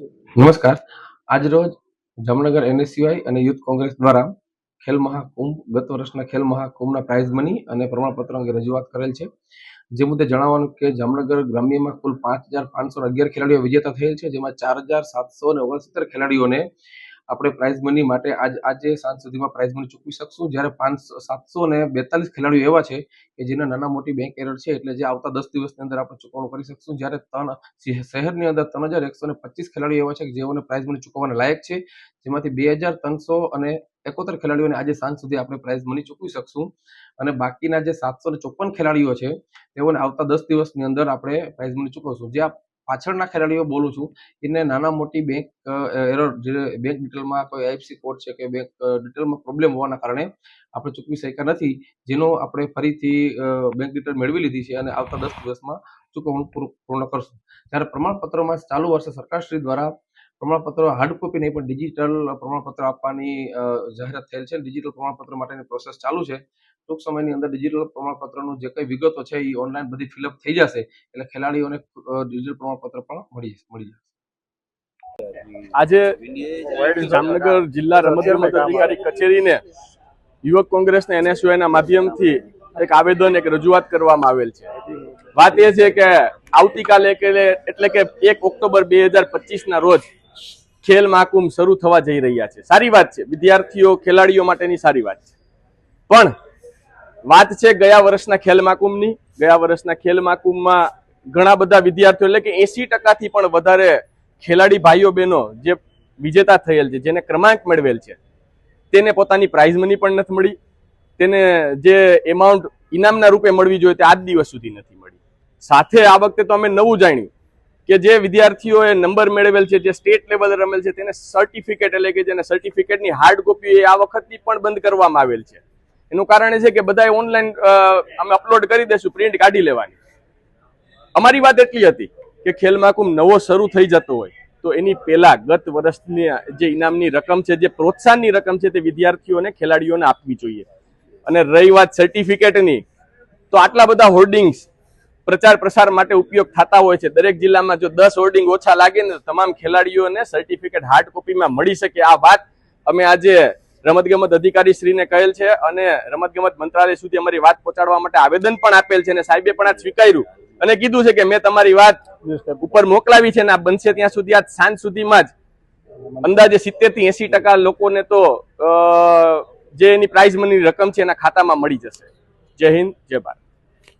નમસ્કાર. આજરોજ જામનગર એનએસયુઆઈ અને યુથ કોંગ્રેસ દ્વારા ખેલ મહાકુંભ, ગત વર્ષના ખેલ મહાકુંભના પ્રાઇઝ મની અને પ્રમાણપત્ર અંગે રજૂઆત કરેલ છે. જે મુદ્દે જણાવવાનું કે જામનગર ગ્રામ્યમાં કુલ પાંચ હજાર પાંચસો અગિયાર ખેલાડીઓ વિજેતા થયેલ છે, જેમાં ચાર હજાર સાતસો ને ઓગણસિત્તેર ખેલાડીઓને આપણે પ્રાઇઝ મની માટે આજ, આજે સાંજ સુધીમાં પ્રાઇઝ મની ચૂકવી શકશું. જ્યારે પાંચસો સાતસો ને બેતાલીસ ખેલાડીઓ એવા છે કે જેના નાના મોટી બેંક એરર છે એટલે જે આવતા દસ દિવસની અંદર આપણે ચૂકવણું કરી શકશું. જ્યારે ત્રણ શહેરની અંદર ત્રણ હજાર એકસો ને પચીસ ખેલાડીઓ એવા છે કે જેઓને પ્રાઇઝ મની ચૂકવવાના લાયક છે. જેમાંથી બે હજાર ત્રણસો અને એકોતેર ખેલાડીઓને આજે સાંજ સુધી આપણે પ્રાઇઝ મની ચૂકવી શકશું. અને બાકીના જે સાતસો ને ચોપન ખેલાડીઓ છે, તેઓને આવતા દસ દિવસની અંદર આપણે પ્રાઇઝ મની ચૂકવશું. જે પાછળના ખેલાડીઓ બોલું છું, એને નાના મોટી બેંક એરર બેંક ડિટેલમાં કોઈ આઈએફસી કોડ છે કે બેંક ડિટેલમાં પ્રોબ્લેમ હોવાના કારણે આપણે ચૂકવી શક્યા નથી. જેનો આપણે ફરીથી બેંક ડિટેલ મેળવી લીધી છે અને આવતા દસ દિવસમાં ચૂકવણું પૂરું, પૂર્ણ કરશું. ત્યારે પ્રમાણપત્રમાં ચાલુ વર્ષે સરકારશ્રી દ્વારા પ્રમાણપત્રો હાર્ડ કોપી નહીં પણ ડિજિટલ પ્રમાણપત્ર આપવાની જાહેરાત થયેલ છે. ડિજિટલ પ્રમાણપત્ર માટેની પ્રોસેસ ચાલુ છે. ટૂંક સમયની અંદર ડિજિટલ પ્રમાણપત્રનું જે કંઈ વિગતો છે એ ઓનલાઈન બધી ફિલઅપ થઈ જશે. એટલે ખેલાડીઓને ડિજિટલ પ્રમાણપત્ર પણ મળી મળી જશે. આજે જામનગર જિલ્લા રમત ગમત અધિકારી કચેરીને યુવક કોંગ્રેસના એનએસયુઆઈના ના માધ્યમથી એક આવેદન એક રજૂઆત કરવામાં આવેલ છે. વાત એ છે કે આવતીકાલે એટલે કે એક ઓક્ટોબર બે હજાર ના રોજ ખેલ મહાકુંભ શરૂ થવા જઈ રહ્યા છે. સારી વાત છે. વિદ્યાર્થીઓ, ખેલાડીઓ માટેની સારી વાત છે. પણ વાત છે ગયા વર્ષના ખેલ મહાકુંભની. ગયા વર્ષના ખેલ મહાકુંભમાં ઘણા બધા વિદ્યાર્થીઓ, એટલે કે એસી ટકાથી પણ વધારે ખેલાડી ભાઈઓ, બહેનો જે વિજેતા થયેલ છે, જેને ક્રમાંક મેળવેલ છે, તેને પોતાની પ્રાઇઝ મની પણ નથી મળી. તેને જે એમાઉન્ટ ઇનામના રૂપે મળવી જોઈએ તે આજ દિવસ સુધી નથી મળી. સાથે આ વખતે તો અમે નવું જાણ્યું. કે જે વિદ્યાર્થીઓએ નંબર મેળવેલ છે, જે સ્ટેટ લેવલે રમેલ છે, તેને સર્ટિફિકેટ એટલે કે જેને સર્ટિફિકેટની હાર્ડ કોપી આ વખતથી પણ બંધ કરવામાં આવેલ છે. એનું કારણ એ છે કે બધા ઓનલાઈન અમે અપલોડ કરી દેશું પ્રિન્ટ કાઢી લેવાની. અમારી વાત એટલી હતી કે ખેલ મહાકુંભ નવો શરૂ થઈ જતો હોય, તો એની પહેલા ગત વર્ષની જે ઇનામની રકમ છે, જે પ્રોત્સાહનની રકમ છે, તે વિદ્યાર્થીઓને ખેલાડીઓને આપવી જોઈએ. અને રહી વાત સર્ટિફિકેટની તો આટલા બધા હોર્ડિંગ્સ પ્રચાર પ્રસાર માટે ઉપયોગ થતા હોય છે. દરેક જિલ્લામાં જો દસ હોર્ડિંગ ઓછા લાગે ને તમામ ખેલાડીઓને સર્ટિફિકેટ હાર્ડ કોપીમાં મળી શકે. આ વાત અમે આજે રમતગમત અધિકારી શ્રીને કહેલ છે અને રમતગમત મંત્રાલય સુધી અમારી વાત પહોંચાડવા માટે આવેદન પણ આપેલ છે અને સાહેબે પણ આ સ્વીકાર્યું. અને કીધું છે કે મેં તમારી વાત ઉપર મોકલાવી છે અને આ બનશે ત્યાં સુધી. આજ સાંજ સુધીમાં જ અંદાજે સિત્તેરથી એસી ટકા લોકોને તો જે એની પ્રાઇઝ મની રકમ છે એના ખાતામાં મળી જશે. જય હિન્દ, જય ભારત.